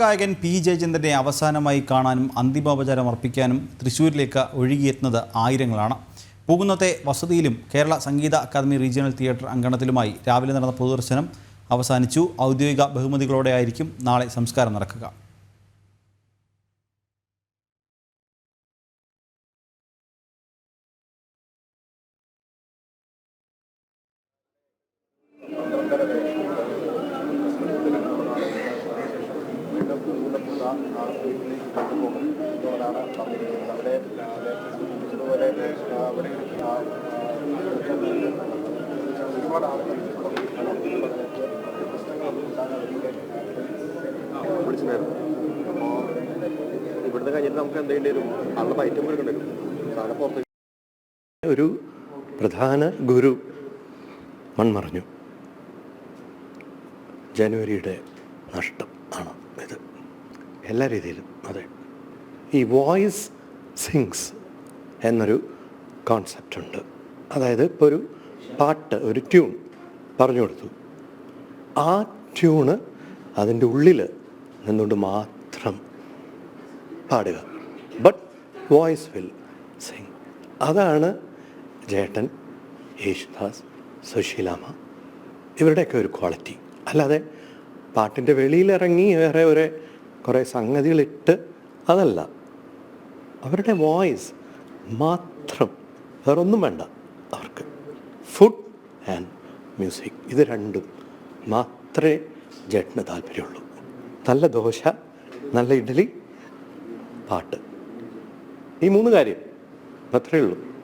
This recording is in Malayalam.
ഗായകൻ പി ജയചന്ദ്രനെ അവസാനമായി കാണാനും അന്തിമോപചാരം അർപ്പിക്കാനും തൃശ്ശൂരിലേക്ക് ഒഴുകിയെത്തുന്നത് ആയിരങ്ങളാണ്. പൂകുന്നത്തെ വസതിയിലും കേരള സംഗീത അക്കാദമി റീജിയണൽ തിയേറ്റർ അങ്കണത്തിലുമായി രാവിലെ നടന്ന പൊതുദർശനം അവസാനിച്ചു. ഔദ്യോഗിക ബഹുമതികളോടെയായിരിക്കും നാളെ സംസ്കാരം നടക്കുക. അപ്പോൾ ഇവിടുന്ന് കഴിഞ്ഞിട്ട് നമുക്ക് എന്തെങ്കിലും വരും കൊടുക്കേണ്ടി വരും ഒരു പ്രധാന ഗുരു മൺമറഞ്ഞു. ജനുവരിയുടെ നഷ്ടം ആണ് ഇത്? എല്ലാ രീതിയിലും അതെ. ഈ വോയിസ് സിങ്സ് എന്നൊരു കോൺസെപ്റ്റ് ഉണ്ട്. അതായത് ഇപ്പോൾ ഒരു പാട്ട് ഒരു ട്യൂൺ പറഞ്ഞു കൊടുത്തു. ആ ട്യൂണ് അതിന്റെ ഉള്ളിൽ നിന്നുകൊണ്ട് മാത്രം പാടുക. ബട്ട് വോയിസ് വിൽ സിങ് അതാണ് ജേട്ടൻ യേശുദാസ് സുശീലാമ ഇവരുടെയൊക്കെ ഒരു ക്വാളിറ്റി അല്ലാതെ പാട്ടിന്റെ വെളിയിലിറങ്ങി വേറെ ഒരു കുറേ സംഗതികളിട്ട് അതല്ല. അവരുടെ വോയിസ് മാത്രം വേറൊന്നും വേണ്ട. അവർക്ക് ഫുഡ് ആൻഡ് മ്യൂസിക് ഇത് രണ്ടും മാത്രമേ ജഡ്ന് താല്പര്യമുള്ളൂ. നല്ല ദോശ നല്ല ഇഡ്ഡലി പാട്ട്. ഈ മൂന്ന് കാര്യം അത്രയേ ഉള്ളൂ.